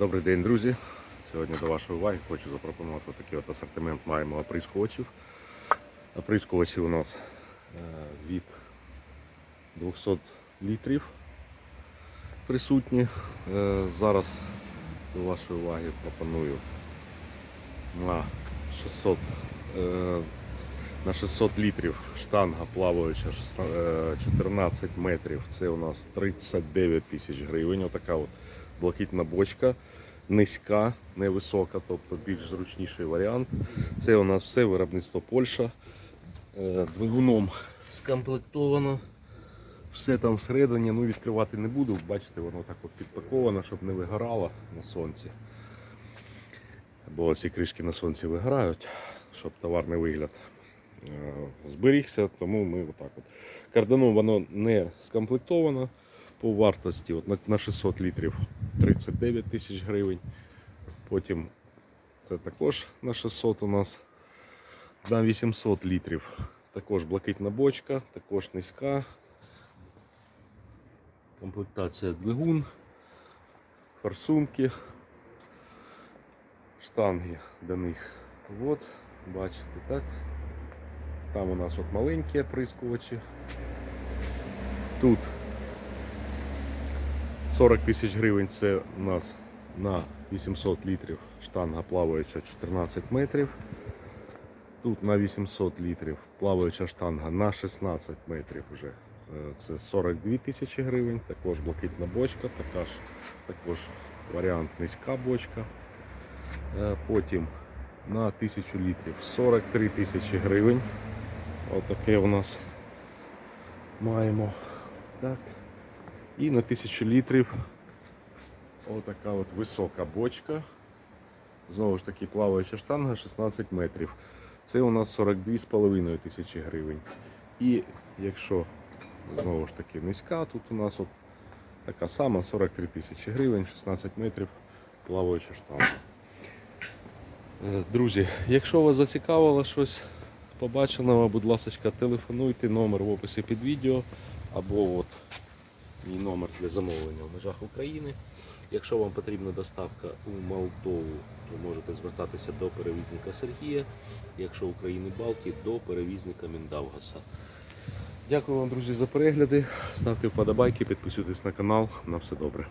Добрий день, друзі. Сьогодні до вашої уваги хочу запропонувати такий от асортимент маємо оприскувачів. Оприскувачі у нас е, від 200 літрів присутні. Е, Зараз до вашої уваги пропоную на 600, е, на 600 літрів штанга плаваюча е, 14 метрів. Це у нас 39 тисяч гривень. Отака от блакитна бочка. Низька, невисока, тобто більш зручніший варіант. Це у нас все виробництво Польща. Е, Двигуном скомплектовано. Все там всередині, ну відкривати не буду. Бачите, воно так от підпаковано, щоб не вигорало на сонці. Бо ці кришки на сонці вигорають, щоб товарний вигляд е, зберігся, тому ми отак от. Карданом воно не скомплектовано по вартості от на- на 600 літрів 39 тисяч гривень. Потім це також на 600 у нас на 800 літрів. Також блакитна бочка, також низька. Комплектація двигун, форсунки, штанги до них. От, бачите, так. Там у нас от маленькі оприскувачі. Тут 40 тисяч гривень це у нас на 800 літрів штанга плаваюча 14 метрів. Тут на 800 літрів плаваюча штанга на 16 метрів вже. Е, Це 42 тисячі гривень, також блакитна бочка, така ж, також варіант низька бочка. Е, Потім на 1000 літрів 43 тисячі гривень. Отаке у нас маємо. Так. І на 1000 літрів отака от висока бочка. Знову ж таки плаваюча штанга 16 метрів. Це у нас 42,5 тисячі гривень. І якщо знову ж таки низька, тут у нас от така сама 43 тисячі гривень, 16 метрів плаваюча штанга. Е, Друзі, якщо вас зацікавило щось побаченого, будь ласка, телефонуйте, номер в описі під відео або от мій номер для замовлення в межах України. Якщо вам потрібна доставка у Молдову, то можете звертатися до перевізника Сергія. Якщо України Балтії, до перевізника Міндавгаса. Дякую вам, друзі, за перегляди. Ставте вподобайки, підписуйтесь на канал. На все добре.